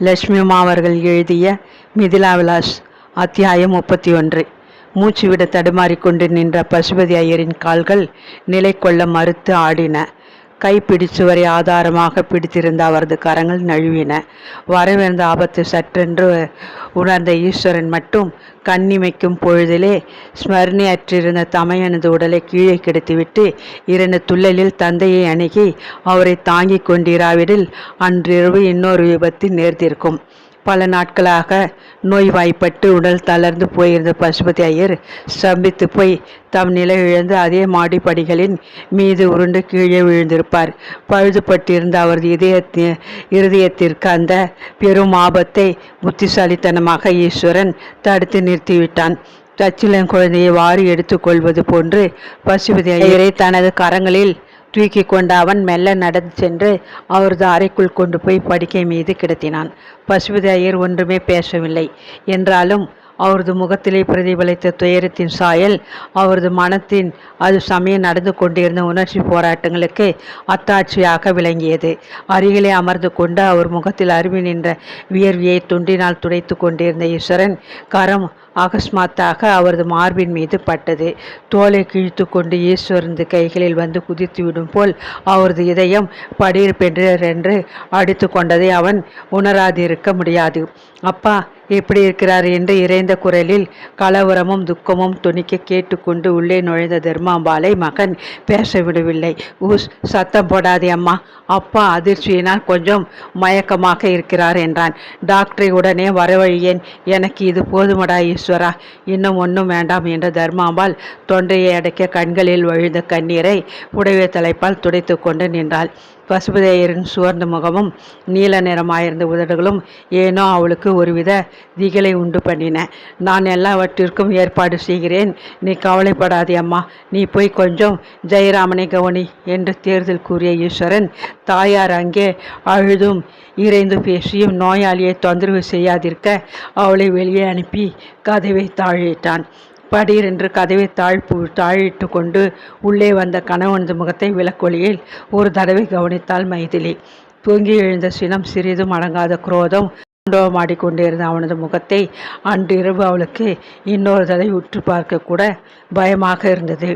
லட்சுமி அம்மா அவர்கள் எழுதிய மிதிலா விலாஸ் அத்தியாயம் முப்பத்தி ஒன்று மூச்சு விட தடுமாறிக்கொண்டு நின்ற பசுபதி ஐயரின் கால்கள் நிலை கொள்ள மறுத்து ஆடின. கைப்பிடிச்சுவரை ஆதாரமாக பிடித்திருந்த அவரது கரங்கள் நழுவின. வரவிருந்த ஆபத்து சற்றென்று உணர்ந்த ஈஸ்வரன் மட்டும் கண்ணிமைக்கும் பொழுதிலே ஸ்மரணையற்றிருந்த தமையனது உடலை கீழே கிடத்திவிட்டு இரண்டு துள்ளலில் தந்தையை அணுகி அவரை தாங்கிக் கொண்டிராவிடில் அன்றிரவு இன்னொரு விபத்து நேர்ந்திருக்கும். பல நாட்களாக நோய்வாய்ப்பட்டு உடல் தளர்ந்து போயிருந்த பசுபதி ஐயர் ஸ்தம்பித்து போய் தம் நிலை இழந்து அதே மாடிப்படிகளின் மீது உருண்டு கீழே விழுந்திருப்பார். பழுதுபட்டிருந்த அவரது இதயத்தி இருதயத்திற்கு அந்த பெரும் ஆபத்தை புத்திசாலித்தனமாக ஈஸ்வரன் தடுத்து நிறுத்திவிட்டான். தச்சிலன் குழந்தையை வாரி எடுத்துக்கொள்வது போன்று பசுபதி ஐயரை தனது கரங்களில் தூக்கி கொண்ட அவன் மெல்ல நடந்து சென்று அவரது அறைக்குள் கொண்டு போய் படுக்கை மீது கிடத்தினான். பசுபதியர் ஒன்றுமே பேசவில்லை. என்றாலும் அவரது முகத்திலே பிரதிபலித்த துயரத்தின் சாயல் அவரது மனத்தின் அது சமயம் நடந்து கொண்டிருந்த உணர்ச்சி போராட்டங்களுக்கு அத்தாட்சியாக விளங்கியது. அருகிலே அமர்ந்து கொண்டு அவர் முகத்தில் அருவி நின்ற வியர்வியை துண்டினால் துடைத்து கொண்டிருந்த ஈஸ்வரன் கரம் அகஸ்மாத்தாக அவரது மார்பின் மீது பட்டது. தோலை கிழித்து கொண்டு ஈஸ்வரது கைகளில் வந்து குதித்து விடும் போல் அவரது இதயம் படீர் என்று அடித்து கொண்டதை அவன் உணராதிருக்க முடியாது. அப்பா எப்படி இருக்கிறார் என்று இறைந்த குரலில் கலவரமும் துக்கமும் துணிக்க கேட்டுக்கொண்டு உள்ளே நுழைந்த தர்மாம்பாலை மகன் பேச விடவில்லை ஊஸ் சத்தம் போடாதே அம்மா. அப்பா அதிர்ச்சியினால் கொஞ்சம் மயக்கமாக இருக்கிறார் என்றான். டாக்டரை உடனே வரவழியேன். எனக்கு இது போதுமடா ஈஸ்வரா இன்னும் ஒன்றும் வேண்டாம் என்ற தர்மாம்பாள் தொண்டையை அடைக்க கண்களில் வழிந்த கண்ணீரை உடைய தலைப்பால் துடைத்து கொண்டு நின்றாள். பசுபதேயரின் சுவர்ந்த முகமும் நீல நிறமாயிருந்த உதடுகளும் ஏனோ அவளுக்கு ஒருவித திகிலை உண்டு பண்ணின. நான் எல்லாவற்றிற்கும் ஏற்பாடு செய்கிறேன். நீ கவலைப்படாதே அம்மா. நீ போய் கொஞ்சம் ஜெயராமனை கவனி என்று தேர்தல் கூறிய ஈஸ்வரன் தாயார் அங்கே அழுதும் இறைந்து பேசியும் நோயாளியை தொந்தரவு செய்யாதிருக்க அவளை வெளியே அனுப்பி கதவை தாழிட்டான். படீர் என்று கதவை தாழ்ப்பு தாழிட்டு கொண்டு உள்ளே வந்த கணவனது முகத்தை விளக்கொலியில் ஒரு தடவை கவனித்தாள் மைதிலி. தூங்கி எழுந்த சினம் சிறிதும் அடங்காத குரோதம் கொண்டிருந்த அவனது முகத்தை அன்றிரவு அவளுக்கு இன்னொரு தடவை உற்று பார்க்க கூட பயமாக இருந்தது.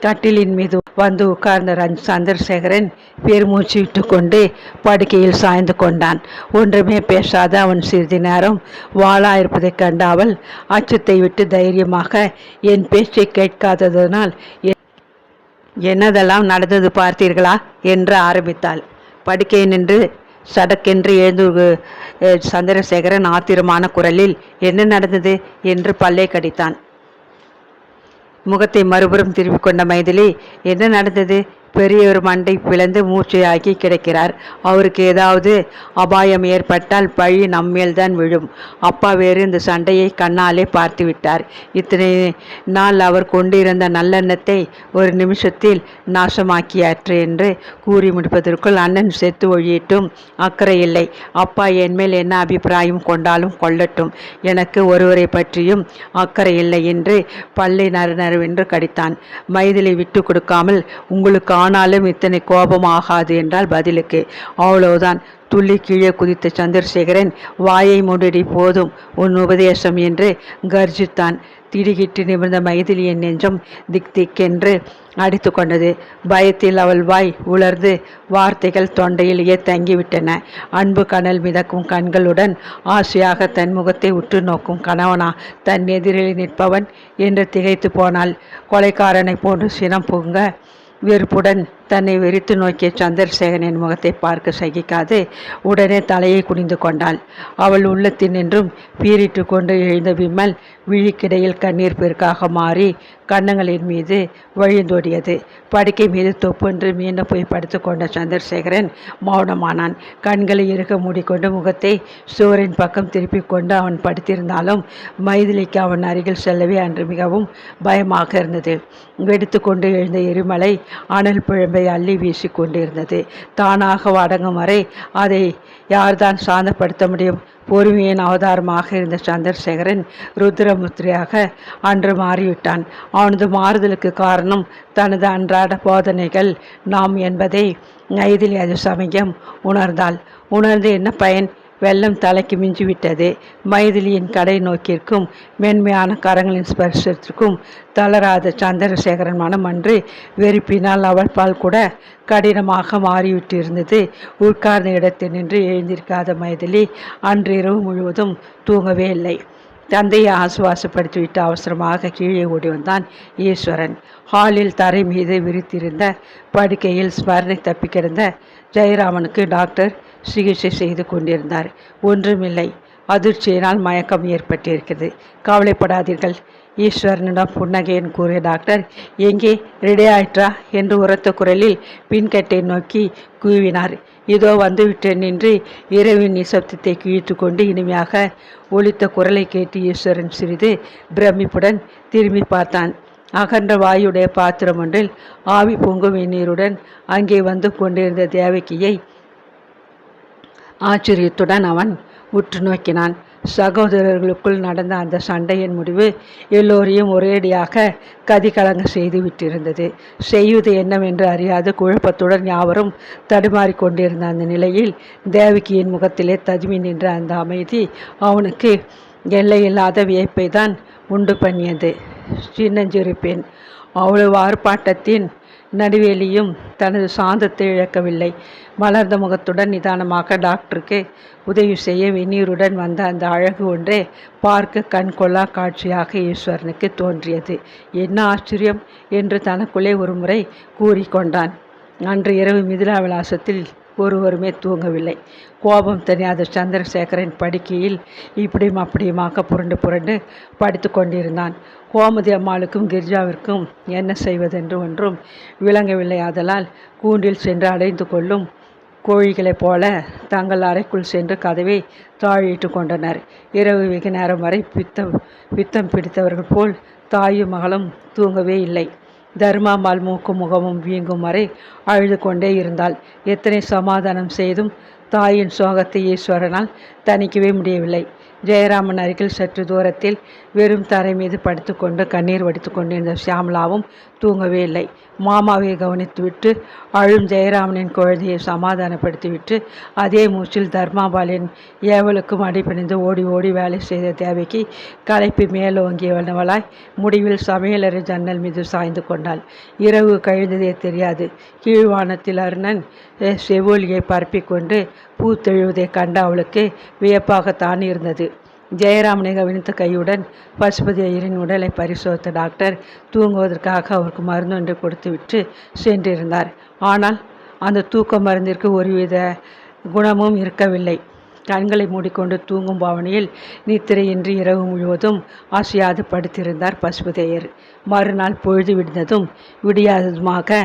கட்டிலின் மீது வந்து உட்கார்ந்த ரஞ் சந்திரசேகரன் பெருமூச்சு விட்டு கொண்டு படுக்கையில் சாய்ந்து கொண்டான். ஒன்றுமே பேசாத அவன் சிறிது நேரம் வாளா இருப்பதைக் கண்ட அவள் அச்சத்தை விட்டு தைரியமாக என் பேச்சை கேட்காததனால் என்னதெல்லாம் நடந்தது பார்த்தீர்களா? என்று ஆரம்பித்தாள். படுக்கை நின்று சடக்கென்று எழுந்து சந்திரசேகரன் ஆத்திரமான குரலில் என்ன நடந்தது? என்று பல்லை கடித்தான். முகத்தை மறுபுறம் திரும்பிக் கொண்ட மைதிலி என்ன நடந்தது? பெரியவர் மண்டை பிளந்து மூச்சையாக்கி கிடக்கிறார். அவருக்கு ஏதாவது அபாயம் ஏற்பட்டால் பழி நம்மேல்தான் விழும். அப்பா வேறு இந்த சண்டையை கண்ணாலே பார்த்து விட்டார். இத்தனை நாள் அவர் கொண்டிருந்த நல்லெண்ணத்தை ஒரு நிமிஷத்தில் நாசமாக்கியாற்று என்று கூறி முடிப்பதற்குள் அண்ணன் செத்து ஒழியிட்டும். அக்கறை இல்லை. அப்பா என்மேல் என்ன அபிப்பிராயம் கொண்டாலும் கொள்ளட்டும். எனக்கு ஒருவரை பற்றியும் அக்கறை இல்லை என்று பல்லை நறுநறுவென்று கடித்தான். மைதிலை விட்டு கொடுக்காமல் உங்களுக்கு ஆனாலும் இத்தனை கோபம் ஆகாது என்றால் பதிலுக்கு. அவ்வளவுதான். துள்ளி கீழே குதித்த சந்திரசேகரன் வாயை மூடிடி போதும். உன் உபதேசம் என்று கர்ஜித்தான். திடுகிட்டு நிமிர்ந்த மைதிலியின் நெஞ்சம் திக் திக்கென்று அடித்து கொண்டது. பயத்தில் அவள் வாய் உலர்ந்து வார்த்தைகள் தொண்டையிலேயே தங்கிவிட்டன. அன்பு கனல் மிதக்கும் கண்களுடன் ஆசையாக தன் முகத்தை உற்று நோக்கும் கணவனா தன் எதிரில் நிற்பவன் என்று திகைத்து போனாள். கொலைக்காரனை போன்று சினம் பொங்க வெறுப்புடன். தன்னை வெறித்து நோக்கிய சந்திரசேகரனின் முகத்தை பார்க்க சகிக்காது உடனே தலையை குனிந்து கொண்டாள். அவள் உள்ளத்தினின்றும் பீரிட்டு கொண்டு எழுந்த விமல் விழிக்கிடையில் கண்ணீர் பெருக்காக மாறி கன்னங்களின் மீது வழிந்தோடியது. படுக்கை மீது தொப்பென்று மீண்டும் போய் படுத்துக்கொண்ட சந்திரசேகரன் மௌனமானான். கண்களை இருக்க மூடிக்கொண்டு முகத்தை சுவரின் பக்கம் திருப்பிக் கொண்டு அவன் படுத்திருந்தாலும் மைதிலிக்கு அவன் அருகில் செல்லவே அன்று மிகவும் பயமாக இருந்தது. வெடித்து கொண்டு எழுந்த எரிமலை அனல் பிழம்பை அதை அள்ளி வீசி கொண்டிருந்தது தானாக அடங்கும் வரை அதை யார்தான் சாந்தப்படுத்த முடியும்? பொறுமையின் அவதாரமாக இருந்த சந்திரசேகரன் ருத்ரமுத்திரையாக அன்று மாறிவிட்டான். அவனது மாறுதலுக்கு காரணம் தனது அன்றாட போதனைகள். நாம் என்பதை நைதிலி அது சமயம் உணர்ந்தாள். உணர்ந்து என்ன பயன்? வெள்ளம் தலைக்கு மிஞ்சிவிட்டது. மைதிலியின் கடை நோக்கிற்கும் மென்மையான கரங்களின் ஸ்பர்சத்திற்கும் தளராத சந்திரசேகரன் மனம் அன்று வெறுப்பினால் அவள் பால் கூட கடினமாக மாறிவிட்டிருந்தது. உட்கார்ந்த இடத்தில் நின்று எழுந்திருக்காத மைதிலி அன்றிரவு முழுவதும் தூங்கவே இல்லை. தந்தையை ஆசுவாசப்படுத்திவிட்டு அவசரமாக கீழே ஓடி வந்தான் ஈஸ்வரன். ஹாலில் தரை மீது விரித்திருந்த படுக்கையில் ஸ்மரணை தப்பி கிடந்த ஜெயராமனுக்கு டாக்டர் சிகிச்சை செய்து கொண்டிருந்தார். ஒன்றுமில்லை. அதிர்ச்சியினால் மயக்கம் ஏற்பட்டிருக்கிறது. கவலைப்படாதீர்கள். ஈஸ்வரனிடம் புன்னகையன் கூறிய டாக்டர் எங்கே? ரெடி ஆயிற்றா? என்று உரத்த குரலில் பின்கட்டை நோக்கி கூவினார். இதோ வந்துவிட்டேன் என்று இரவின் நிசப்தத்தை கிழித்து கொண்டு இனிமையாக ஒலித்த குரலை கேட்டு ஈஸ்வரன் சிறிது பிரமிப்புடன் திரும்பி பார்த்தான். அகன்ற வாயுடைய பாத்திரம் ஒன்றில் ஆவி பொங்கும் நீருடன் அங்கே வந்து கொண்டிருந்த தேவகியை ஆச்சரியத்துடன் அவன் உற்று நோக்கினான். சகோதரர்களுக்குள் நடந்த அந்த சண்டையின் முடிவு எல்லோரையும் ஒரேடியாக கதிகலங்க செய்து விட்டிருந்தது. செய்வது என்னவென்று அறியாது குழப்பத்துடன் யாவரும் தடுமாறி கொண்டிருந்த அந்த நிலையில் தேவகியின் முகத்திலே ததுமி நின்ற அந்த அமைதி அவனுக்கு எல்லையில்லாத வியப்பை தான் உண்டு பண்ணியது. சின்னஞ்சிறு பெண் அவ்வளவு ஆர்ப்பாட்டத்தின் நடுவேலியும் தனது சாந்தத்தை இழக்கவில்லை. மலர்ந்த முகத்துடன் நிதானமாக டாக்டருக்கு உதவி செய்ய வெந்நீருடன் வந்த அந்த அழகு ஒன்றே பார்க்க கண்கொள்ளா காட்சியாக ஈஸ்வரனுக்கு தோன்றியது. என்ன ஆச்சரியம்? என்று தனக்குள்ளே ஒருமுறை கூறிக்கொண்டான். அன்று இரவு மிதிலா விலாசத்தில் ஒருவருமே தூங்கவில்லை. கோபம் தெரியாத சந்திரசேகரன் படுக்கையில் இப்படியும் அப்படியுமாக புரண்டு புரண்டு படுத்து கொண்டிருந்தான். கோமதி அம்மாளுக்கும் கிரிஜாவிற்கும் என்ன செய்வதென்று ஒன்றும் விளங்கவில்லை. ஆதலால் கூண்டில் சென்று அடைந்து கொள்ளும் கோழிகளைப் போல தங்கள் அறைக்குள் சென்று கதவை தாழிட்டு கொண்டனர். இரவு வெகு நேரம் வரை பித்தம் பித்தம் பிடித்தவர்கள் போல் தாயும் மகளும் தூங்கவே இல்லை. தர்மாம்பாள் மூக்கும் முகமும் வீங்கும் வரை அழுது கொண்டே இருந்தாள். எத்தனை சமாதானம் செய்தும் தாயின் சோகத்தை ஈஸ்வரனால் தணிக்கவே முடியவில்லை. ஜெயராமன் அருகில் சற்று தூரத்தில் வெறும் தரை மீது படுத்துக்கொண்டு கண்ணீர் வடித்து கொண்டிருந்த சியாமலாவும் தூங்கவே இல்லை. மாமாவை கவனித்துவிட்டு அழும் ஜெயராமனின் குழந்தையை சமாதானப்படுத்திவிட்டு அதே மூச்சில் தர்மாபாலின் ஏவலுக்கும் அடிப்பணிந்து ஓடி ஓடி வேலை செய்த தேவைக்கு களைப்பு மேலோங்கியவனவளாய் முடிவில் சமையலறை ஜன்னல் மீது சாய்ந்து கொண்டாள். இரவு கழிந்ததே தெரியாது. கீழ்வானத்தில் அருணன் செவ்வொலியை பரப்பிக்கொண்டு பூத்தெழுவதை கண்ட அவளுக்கு வியப்பாகத்தான் இருந்தது ஜெயராமனை கவனித்த கையுடன் பசுபதி ஐயரின் உடலை பரிசோதித்த டாக்டர் தூங்குவதற்காக அவருக்கு மருந்து ஒன்று கொடுத்துவிட்டு சென்றிருந்தார். ஆனால் அந்த தூக்க மருந்திற்கு ஒருவித குணமும் இருக்கவில்லை. கண்களை மூடிக்கொண்டு தூங்கும் பாவனையில் நித்திரையின்றி இரவு முழுவதும் ஆசையாது படுத்திருந்தார் பசுபதியர் மறுநாள் பொழுது விடுந்ததும் விடியாததுமாக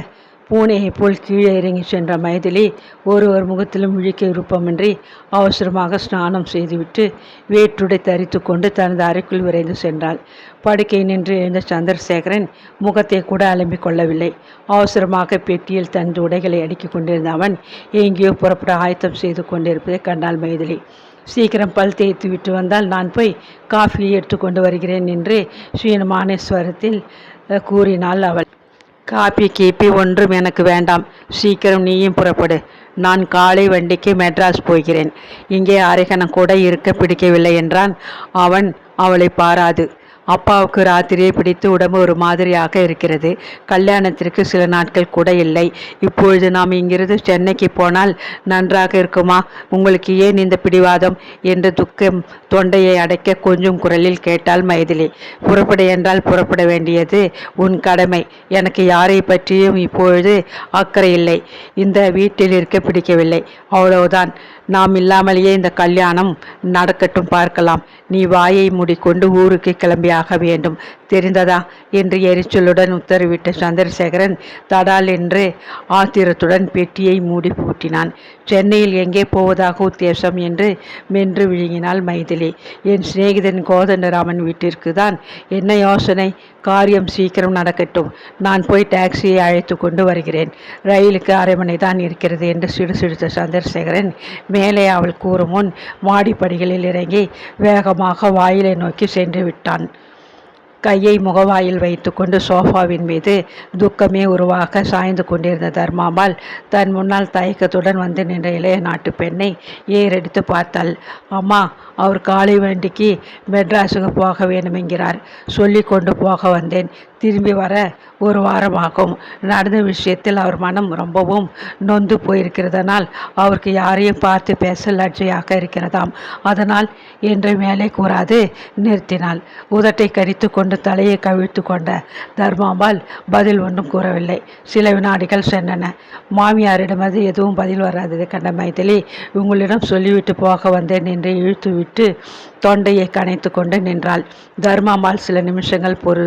பூனையைப் போல் கீழே இறங்கி சென்ற மைதிலி ஒருவர் முகத்திலும் விழிக்க விருப்பமின்றி அவசரமாக ஸ்நானம் செய்துவிட்டு வேற்றுடை தரித்து கொண்டு தனது அறைக்குள் விரைந்து சென்றாள். படுக்கை நின்று எழுந்த சந்திரசேகரன் முகத்தை கூட அலம்பிக் கொள்ளவில்லை. அவசரமாக பெட்டியில் தனது உடைகளை அடுக்கிக் கொண்டிருந்த அவன் எங்கேயோ புறப்பட ஆயத்தம் செய்து கொண்டிருப்பதை கண்டாள் மைதிலி. சீக்கிரம் பல் தேய்த்து விட்டு வந்தால் நான் போய் காஃபியை எடுத்துக்கொண்டு வருகிறேன் என்று ஸ்ரீனமானேஸ்வரத்தில் கூறினாள் அவள். காப்பி கீப்பி ஒன்றும் எனக்கு வேண்டாம். சீக்கிரம் நீயும் புறப்படு. நான் காலை வண்டிக்கு மெட்ராஸ் போகிறேன். இங்கே அரைகணம் கூட இருக்க பிடிக்கவில்லை என்றான். அவன் அவளை பாராது. அப்பாவுக்கு ராத்திரியை பிடித்து உடம்பு ஒரு மாதிரியாக இருக்கிறது. கல்யாணத்திற்கு சில நாட்கள் கூட இல்லை. இப்பொழுது நாம் இங்கிருந்து சென்னைக்கு போனால் நன்றாக இருக்குமா? உங்களுக்கு ஏன் இந்த பிடிவாதம்? என்று துக்கம் தொண்டையை அடைக்க கொஞ்சம் குரலில் கேட்டால் மைதிலி. புறப்பட என்றால் புறப்பட வேண்டியது உன் கடமை. எனக்கு யாரை பற்றியும் இப்பொழுது அக்கறை இல்லை. இந்த வீட்டில் இருக்க பிடிக்கவில்லை. அவ்வளவுதான். நாம் இல்லாமலேயே இந்த கல்யாணம் நடக்கட்டும் பார்க்கலாம். நீ வாயை மூடிக்கொண்டு ஊருக்கு ஆக வேண்டும். தெரிந்ததா? என்று எரிச்சலுடன் உத்தரவிட்ட சந்திரசேகரன் தடால் என்று ஆத்திரத்துடன் பெட்டியை மூடி பூட்டினான். சென்னையில் எங்கே போவதாக உத்தேசம்? என்று மென்று விழுங்கினாள் மைதிலி. என் சிநேகிதன் கோதண்டராமன் வீட்டிற்கு தான். என்ன யோசனை? காரியம் சீக்கிரம் நடக்கட்டும். நான் போய் டாக்ஸியை அழைத்து கொண்டு வருகிறேன். ரயிலுக்கு அரை மணி தான் இருக்கிறது என்று சிடுசிடுத்த சந்திரசேகரன் மேலே அவள் கூறும் முன் மாடிப்படிகளில் இறங்கி வேகமாக வாயிலை நோக்கி சென்று விட்டான். கையை முகவாயில் வைத்துக்கொண்டு சோஃபாவின் மீது துக்கமே உருவாக சாய்ந்து கொண்டிருந்த தர்மாம்பாள் தன் முன்னால் தயக்கத்துடன் வந்து நின்ற இளைய நாட்டு பெண்ணை ஏறெடுத்து பார்த்தாள். அம்மா அவர் காலை வண்டிக்கு மெட்ராஸுக்கு போக வேண்டுமென்கிறார். சொல்லி கொண்டு போக வந்தேன். திரும்பி வர ஒரு வாரமாகும். நடந்த விஷயத்தில் அவர் மனம் ரொம்பவும் நொந்து போயிருக்கிறதனால் அவருக்கு யாரையும் பார்த்து பேச லட்சியாக இருக்கிறதாம். அதனால் என்று மேலே கூறாது நிறுத்தினாள். உதட்டை கடித்து கொண்டு தலையை கவிழ்த்து கொண்ட தர்மாம்பாள் பதில் ஒன்றும் கூறவில்லை. சில வினாடிகள் சென்றன. மாமியாரிடமது எதுவும் பதில் வராதது கண்ட மைதிலி உங்களிடம் சொல்லிவிட்டு போக வந்தேன் என்று இழுத்து விட்டு தொண்டையை கனைத்து கொண்டு நின்றாள். தர்மாம்பாள் சில நிமிஷங்கள் பொறு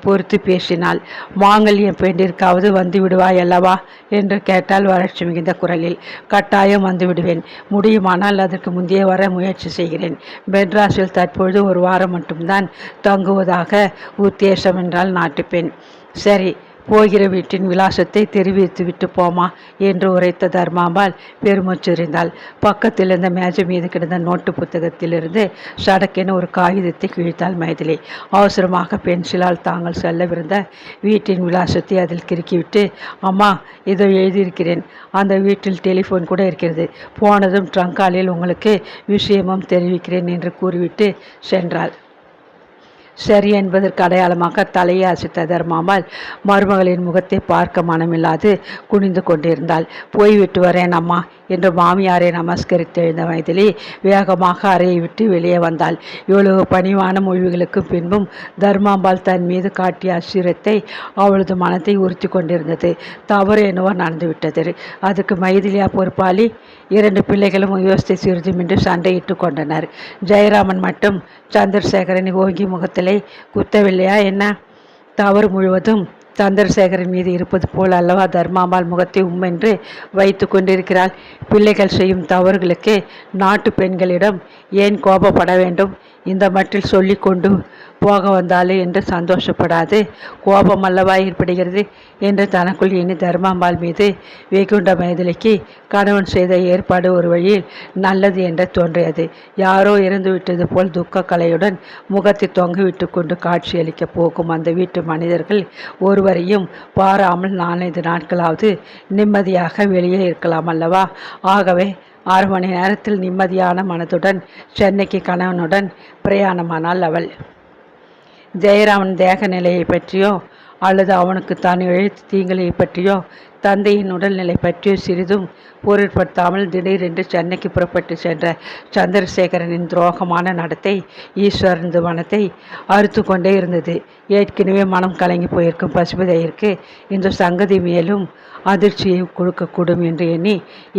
பொறுத்து பேசினாள் மாங்கல்யம் பெண்டிற்காவது வந்து விடுவாய் அல்லவா? என்று கேட்டால் வறட்சி மிகுந்த குரலில். கட்டாயம் வந்து விடுவேன். முடியுமானால் அதற்கு முந்தைய வர முயற்சி செய்கிறேன். மெட்ராஸில் தற்பொழுது ஒரு வாரம் மட்டும்தான் தங்குவதாக உத்தேசம் என்றால் நாட்டுப்பெண். சரி. போகிற வீட்டின் விலாசத்தை தெரிவித்து விட்டு போமா என்று உரைத்த தர்மாம்பாள் பெருமூச்செறிந்தாள். பக்கத்தில் இருந்த மேஜை மீது கிடந்த நோட்டு புத்தகத்திலிருந்து சடக்கென ஒரு காகிதத்தை கிழித்தாள் மைதிலி. அவசரமாக பென்சிலால் தாங்கள் செல்லவிருந்த வீட்டின் விலாசத்தை அதில் கிறுக்கிவிட்டு அம்மா இதோ எழுதியிருக்கிறேன். அந்த வீட்டில் டெலிஃபோன் கூட இருக்கிறது. போனதும் ட்ரங்காலில் உங்களுக்கு விஷயமும் தெரிவிக்கிறேன் என்று கூறிவிட்டு சென்றாள். சரி என்பதற்கு அடையாளமாக தலையை அசைத்த தர்மாமல் மருமகளின் முகத்தை பார்க்க மனமில்லாது குனிந்து கொண்டிருந்தாள். போய்விட்டு வரேன் அம்மா. என்று மாமியாரை நமஸ்கரித்து எழுந்த மைதிலி வேகமாக அறையை விட்டு வெளியே வந்தாள். இவ்வளவு பணிவான மொழிகளுக்கு பின்பும் தர்மாம்பாள் தன் மீது காட்டிய அசிரத்தை அவளது மனத்தை உறுத்தி கொண்டிருந்தது. தவறு என்னவோ நடந்துவிட்டது அதுக்கு மைதிலியா பொறுப்பாளி இரண்டு பிள்ளைகளும் யோசித்து சிறிதுமின்றி சண்டையிட்டு கொண்டனர். ஜெயராமன் மட்டும் சந்திரசேகரன் ஓங்கி முகத்திலே குத்தவில்லையா? என்ன? தவறு முழுவதும் சந்திரசேகரன் மீது இருப்பது போல் அல்லவா? தர்மாம்பாள் முகத்தை உம்மென்று வைத்து கொண்டிருக்கிறாள். பிள்ளைகள் செய்யும் தவறுகளுக்கு நாட்டு பெண்களிடம் ஏன் கோபப்பட வேண்டும்? இந்த மட்டில் சொல்லி கொண்டு போக வந்தாலே என்று சந்தோஷப்படாது. கோபம் அல்லவா ஏற்படுகிறது என்று தனக்குள் எண்ணி தர்மாம்பாள் மீது வெகுண்ட மைதிலிக்கு கணவன் செய்த ஏற்பாடு ஒரு வழியில் நல்லது என்று தோன்றியது. யாரோ இறந்து விட்டது போல் துக்க கலையுடன் முகத்தை தொங்கிவிட்டு கொண்டு காட்சியளிக்கப் போகும் அந்த வீட்டு மனிதர்கள் ஒருவரையும் பாராமல் நாலஞ்சு நாட்களாவது நிம்மதியாக வெளியே இருக்கலாம் அல்லவா? ஆகவே ஆறு மணி நேரத்தில் நிம்மதியான மனதுடன் சென்னைக்கு கணவனுடன் பிரயாணமானாள் அவள். ஜெயராமன் தேக நிலையை பற்றியோ அல்லது அவனுக்கு தான் இழைத்த தீங்களை பற்றியோ தந்தையின் உடல்நிலை பற்றியோ சிறிதும் பொருட்படுத்தாமல் திடீரென்று சென்னைக்கு புறப்பட்டு சென்ற சந்திரசேகரனின் துரோகமான நடத்தை ஈஸ்வரனது மனத்தை அறுத்து கொண்டே இருந்தது. ஏற்கனவே மனம் கலங்கி போயிருக்கும் பசுபதையிற்கு இந்த சங்கதி மேலும் அதிர்ச்சியை கொடுக்கக்கூடும் என்று எண்ணி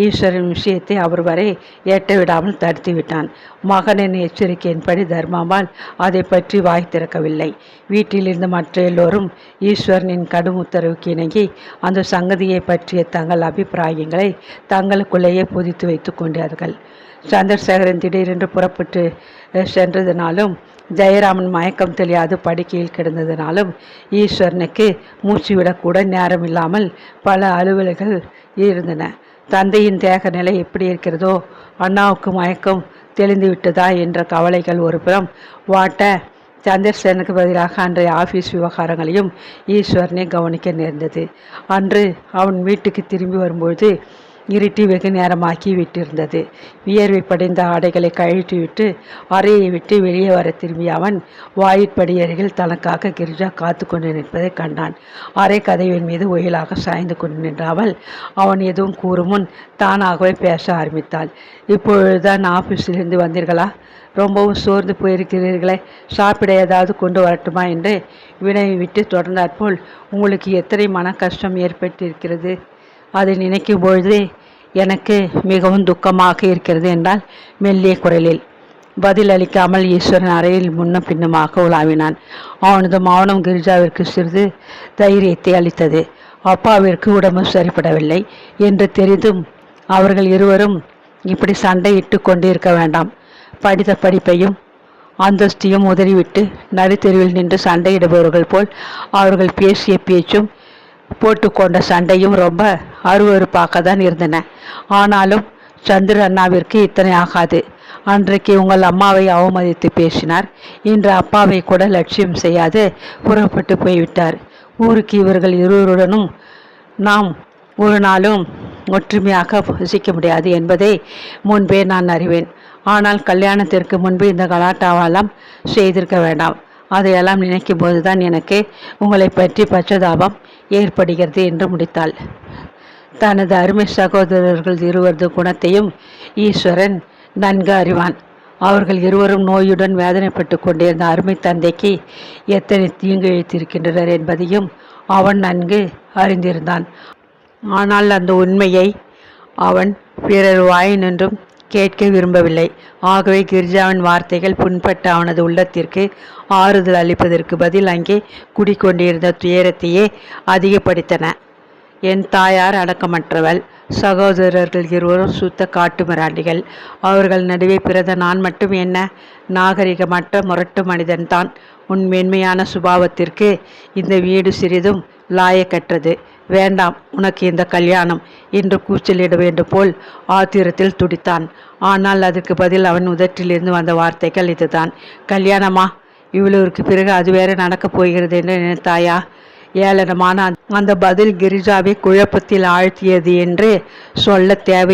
ஈஸ்வரன் விஷயத்தை அவர் வரை எட்ட விடாமல் தடுத்துவிட்டான். மகனின் எச்சரிக்கையின்படி தர்மாம்பாள் அதை பற்றி வாய் திறக்கவில்லை. வீட்டில் மற்ற எல்லோரும் ஈஸ்வரனின் கடும் உத்தரவுக்கு இணங்கி அந்த சங்கதியை பற்றிய தங்கள் அபிப்பிராயங்களை தங்களுக்குள்ளேயே பொதித்து வைத்துக் கொண்டார்கள். சந்திரசேகரன் திடீரென்று புறப்பட்டு அஹ், சென்றதினாலும் ஜெயராமன் மயக்கம் தெரியாது படுக்கையில் கிடந்ததினாலும் ஈஸ்வரனுக்கு மூச்சுவிடக்கூட நேரம் இல்லாமல் பல அலுவல்கள் இருந்தன. தந்தையின் தேக நிலை எப்படி இருக்கிறதோ அண்ணாவுக்கு மயக்கம் தெளிந்து விட்டதா என்ற கவலைகள் ஒரு புறம் வாட்ட சந்திரசேனுக்கு பதிலாக அன்றைய ஆஃபீஸ் விவகாரங்களையும் ஈஸ்வரனே கவனிக்க நேர்ந்தது. அன்று அவன் வீட்டுக்கு திரும்பி வரும்பொழுது இருட்டி வெகு நேரமாக்கி விட்டிருந்தது. வியர்வை படைந்த ஆடைகளை கழற்றிவிட்டு அறையை விட்டு வெளியே வர திரும்பிய அவன் வாயிற்படி அருகில் தனக்காக கிரிஜா காத்து கொண்டு நிற்பதை கண்டான். அறை கதவின் மீது ஒயிலாக சாய்ந்து கொண்டு நின்ற அவள் அவன் எதுவும் கூறும் முன் தானாகவே பேச ஆரம்பித்தாள். இப்பொழுதுதான் ஆஃபீஸிலிருந்து வந்தீர்களா? ரொம்பவும் சோர்ந்து போயிருக்கிறீர்களே. சாப்பிட ஏதாவது கொண்டு வரட்டுமா? என்று வினவி விட்டு தொடர்ந்தாற்போல் உங்களுக்கு எத்தனை மன கஷ்டம் ஏற்பட்டிருக்கிறது? அதை நினைக்கும் பொழுது எனக்கு மிகவும் துக்கமாக இருக்கிறது என்றால் மெல்லிய குரலில் பதில் அளிக்காமல் ஈஸ்வரன் அறையில் முன்னும் பின்னுமாக உலாவினான். அவனது மௌனம் கிரிஜாவிற்கு சிறிது தைரியத்தை அளித்தது. அப்பாவிற்கு உடம்பு சரிப்படவில்லை என்று தெரிந்தும் அவர்கள் இருவரும் இப்படி சண்டையிட்டு கொண்டிருக்க வேண்டாம். படித்த படிப்பையும் அந்தஸ்தையும் உதறிவிட்டு நடுத்தெருவில் நின்று சண்டையிடுபவர்கள் போல் அவர்கள் பேசிய பேச்சும் போட்டுக்கொண்ட சண்டையும் ரொம்ப அருவருப்பாக தான் இருந்தன. ஆனாலும் சந்திர அண்ணாவிற்கு இத்தனை ஆகாது. அன்றைக்கு உங்கள் அம்மாவை அவமதித்து பேசினார். இன்று அப்பாவை கூட லட்சியம் செய்யாது. புறப்பட்டு போய்விட்டார். ஊருக்கு இவர்கள் இருவருடனும் நாம் ஒரு நாளும் ஒற்றுமையாக வசிக்க முடியாது என்பதை முன்பே நான் அறிவேன். ஆனால் கல்யாணத்திற்கு முன்பு இந்த கலாட்டாவெல்லாம் செய்திருக்க வேண்டாம். அதையெல்லாம் நினைக்கும் போதுதான் எனக்கு உங்களை பற்றி பச்சதாபம் ஏற்படுகிறது என்று முடித்தாள். தனது அருமை சகோதரர்கள் இருவரது குணத்தையும் ஈஸ்வரன் நன்கு அறிவான். அவர்கள் இருவரும் நோயுடன் வேதனைப்பட்டு கொண்டிருந்த அருமை தந்தைக்கு எத்தனை தீங்கு இழைத்திருக்கின்றனர் என்பதையும் அவன் நன்கு அறிந்திருந்தான். ஆனால் அந்த உண்மையை அவன் பிறர் வாயினின்றும் கேட்க விரும்பவில்லை. ஆகவே கிரிஜாவின் வார்த்தைகள் புண்பட்ட அவனது உள்ளத்திற்கு ஆறுதல் அளிப்பதற்கு பதில் அங்கே குடிக்கொண்டிருந்த துயரத்தையே அதிகப்படுத்தன. என் தாயார் அடக்கமற்றவள். சகோதரர்கள் இருவரும் சுத்த காட்டு மிராண்டிகள். அவர்கள் நடுவே பிறந்த நான் மட்டும் என்ன? நாகரிகமற்ற முரட்டு மனிதன்தான். உன் மென்மையான சுபாவத்திற்கு இந்த வீடு சிறிதும் லாயக்கற்றது. வேண்டாம் உனக்கு இந்த கல்யாணம் என்று கூச்சலிட வேண்டும் போல் ஆத்திரத்தில் துடித்தான். ஆனால் அதற்கு பதில் அவன் உதற்றிலிருந்து வந்த வார்த்தைகள் இதுதான். கல்யாணமா? இவ்வளவுக்கு பிறகு அது வேற நடக்கப் போகிறது என்று நினைத்தாயா? ஏளனமான அந்த பதில் கிரிஜாவை குழப்பத்தில் ஆழ்த்தியது என்று சொல்லத் தேவை